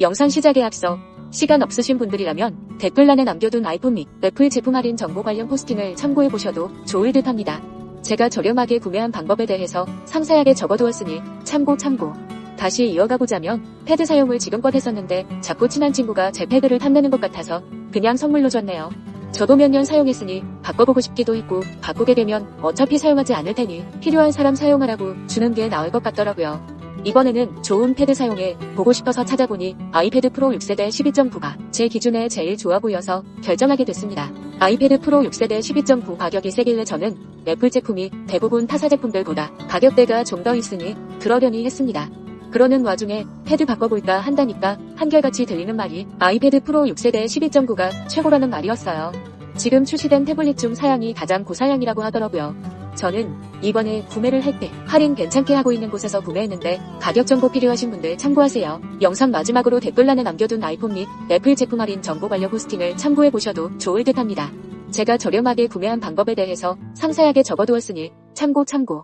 영상 시작에 앞서 시간 없으신 분들이라면 댓글란에 남겨둔 아이폰 및 애플 제품 할인 정보 관련 포스팅을 참고해 보셔도 좋을 듯 합니다. 제가 저렴하게 구매한 방법에 대해서 상세하게 적어두었으니 참고 참고. 다시 이어가 보자면 패드 사용을 지금껏 했었는데 자꾸 친한 친구가 제 패드를 탐내는 것 같아서 그냥 선물로 줬네요. 저도 몇 년 사용했으니 바꿔보고 싶기도 했고 바꾸게 되면 어차피 사용하지 않을 테니 필요한 사람 사용하라고 주는 게 나을 것 같더라고요. 이번에는 좋은 패드 사용에 보고 싶어서 찾아보니 아이패드 프로 6세대 12.9가 제 기준에 제일 좋아 보여서 결정하게 됐습니다. 아이패드 프로 6세대 12.9 가격이 세길래 저는 애플 제품이 대부분 타사 제품들보다 가격대가 좀 더 있으니 그러려니 했습니다. 그러는 와중에 패드 바꿔볼까 한다니까 한결같이 들리는 말이 아이패드 프로 6세대 12.9가 최고라는 말이었어요. 지금 출시된 태블릿 중 사양이 가장 고사양이라고 하더라고요. 저는 이번에 구매를 할 때 할인 괜찮게 하고 있는 곳에서 구매했는데 가격 정보 필요하신 분들 참고하세요. 영상 마지막으로 댓글란에 남겨둔 아이폰 및 애플 제품 할인 정보 관련 포스팅을 참고해 보셔도 좋을 듯 합니다. 제가 저렴하게 구매한 방법에 대해서 상세하게 적어두었으니 참고 참고.